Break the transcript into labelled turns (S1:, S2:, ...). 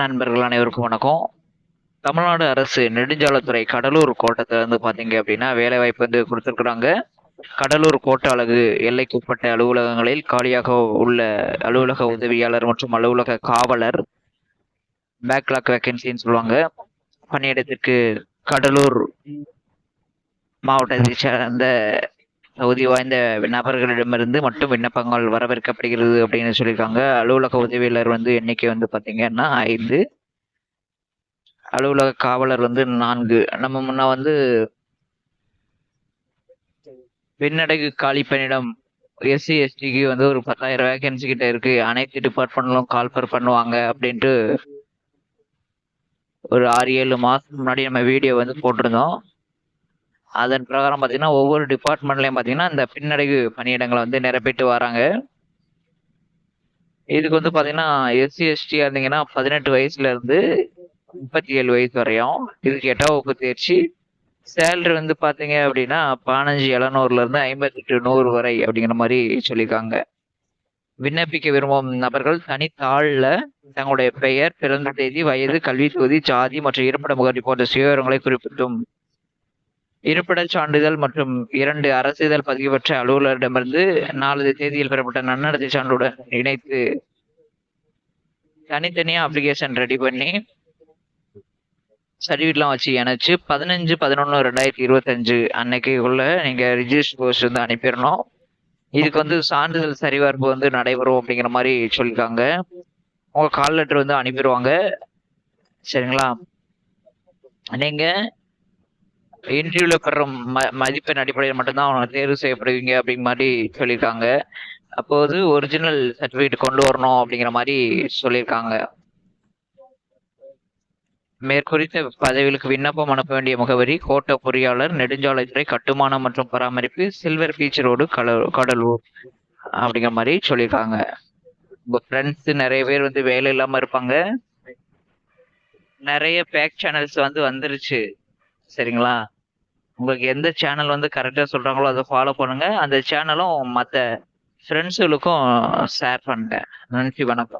S1: நண்பர்கள் அனைவருக்கும் வணக்கம். தமிழ்நாடு அரசு நெடுஞ்சாலைத்துறை கடலூர் கோட்டத்தை வந்து பார்த்தீங்க அப்படின்னா வேலைவாய்ப்பு வந்து கொடுத்துருக்குறாங்க. கடலூர் கோட்ட அலகு எல்லைக்குட்பட்ட அலுவலகங்களில் காலியாக உள்ள அலுவலக உதவியாளர் மற்றும் அலுவலக காவலர் பேக்லாக் வேக்கன்சின்னு சொல்லுவாங்க. பணியிடத்திற்கு கடலூர் மாவட்டத்தை சேர்ந்த தகுதி வாய்ந்த நபர்களிடமிருந்து மட்டும் விண்ணப்பங்கள் வரவேற்கப்படுகிறது அப்படின்னு சொல்லியிருக்காங்க. அலுவலக உதவியாளர் வந்து எண்ணிக்கை வந்து பார்த்தீங்கன்னா ஐந்து. அலுவலக காவலர் வந்து நான்கு. நம்ம முன்ன வந்து பெண்ணடகு காலி பணியிடம் எஸ்சி எஸ்டிக்கு வந்து ஒரு பத்தாயிரம் வேகன்சி கிட்ட இருக்கு. அனைத்து டிபார்ட்மெண்ட்லும் கால்பர் பண்ணுவாங்க அப்படின்ட்டு ஒரு ஆறு ஏழு மாதம் முன்னாடி நம்ம வீடியோ வந்து போட்டிருந்தோம். அதன் பிரகாரம் பார்த்தீங்கன்னா ஒவ்வொரு டிபார்ட்மெண்ட்லையும் பார்த்தீங்கன்னா இந்த பின்னடைவு பணியிடங்களை வந்து நிரப்பிட்டு வராங்க. இதுக்கு வந்து பார்த்தீங்கன்னா எஸ்சி எஸ்டி இருந்தீங்கன்னா பதினெட்டு வயசுலேருந்து முப்பத்தி ஏழு வயசு வரையும். இதுக்கு எட்டாம் வகுப்பு தேர்ச்சி. சேலரி வந்து பார்த்தீங்க அப்படின்னா பதினஞ்சு எழுநூறுலேருந்து ஐம்பத்தெட்டு நூறு வரை அப்படிங்கிற மாதிரி சொல்லியிருக்காங்க. விண்ணப்பிக்க விரும்பும் நபர்கள் தனித்தாளில் தங்களுடைய பெயர் பிறந்த தேதி வயது கல்வி தொகுதி ஜாதி மற்றும் இருப்பிட முகவரி போன்ற சுயவிவரங்களை குறிப்பிட்டும். இருப்பிடச் சான்றிதழ் மற்றும் இரண்டு அரசிதழ் பதிவு பெற்ற அலுவலரிடமிருந்து நாலு தேதியில் பெறப்பட்ட நன்னடத்தை சான்றுடன் இணைத்து தனித்தனியாக அப்ளிகேஷன் ரெடி பண்ணி சர்டிஃபிகேட்லாம் வச்சு இணைச்சு பதினஞ்சு பதினொன்று ரெண்டாயிரத்தி இருபத்தஞ்சு அன்னைக்குள்ள நீங்கள் ரிஜிஸ்டர் போஸ்ட் வந்து அனுப்பிடணும். இதுக்கு வந்து சான்றிதழ் சரிபார்ப்பு வந்து நடைபெறும் அப்படிங்கிற மாதிரி சொல்லியிருக்காங்க. உங்கள் கால் லெட்டர் வந்து அனுப்பிடுவாங்க. சரிங்களா? நீங்கள் இன்டர்வியூல பெற ம மதிப்பெண் அடிப்படையில் மட்டும்தான் அவங்க தேர்வு செய்யப்படுவீங்க அப்படிங்கிற மாதிரி சொல்லியிருக்காங்க. அப்போது ஒரிஜினல் சர்டிஃபிகேட் கொண்டு வரணும் அப்படிங்கிற மாதிரி சொல்லியிருக்காங்க. மேற்குறித்த பதவிகளுக்கு விண்ணப்பம் அனுப்ப வேண்டிய முகவரி கோட்ட பொறியாளர் நெடுஞ்சாலைத்துறை கட்டுமானம் மற்றும் பராமரிப்பு silver beach road Cuddalore Cuddalore அப்படிங்கிற மாதிரி சொல்லியிருக்காங்க. உங்க ஃப்ரெண்ட்ஸ் நிறைய பேர் வந்து வேலை இல்லாம இருப்பாங்க. நிறைய பேக் சேனல்ஸ் வந்து வந்துருச்சு. சரிங்களா? உங்களுக்கு எந்த சேனல் வந்து கரெக்டாக சொல்கிறாங்களோ அதை ஃபாலோ பண்ணுங்கள் அந்த சேனலும் மற்ற ஃப்ரெண்ட்ஸுகளுக்கும் ஷேர் பண்ணுங்கள் நன்றி வணக்கம்.